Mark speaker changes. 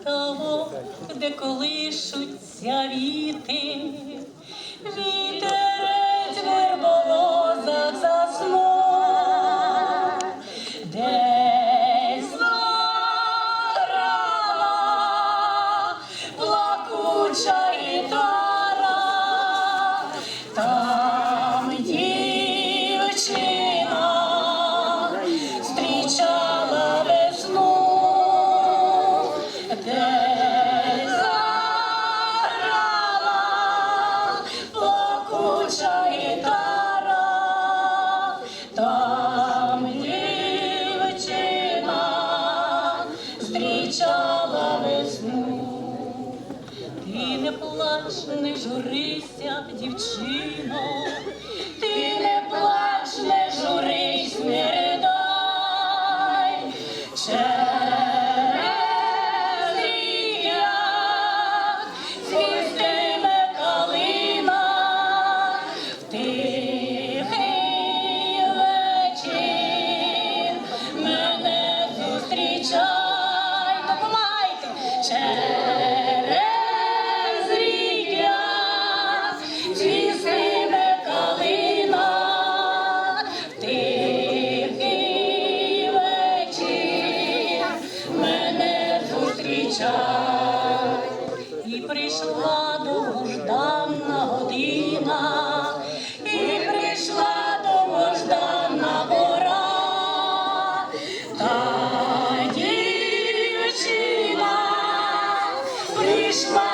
Speaker 1: Ставок, де колишуться віти, вітерець верболоза заснув, десь заграла плакуча не плач, не журися, дівчино, ти не плач, не журись, не ридай. зустрічай, і прийшла довгожданна година, і прийшла довгожданна пора, та дівчина прийшла.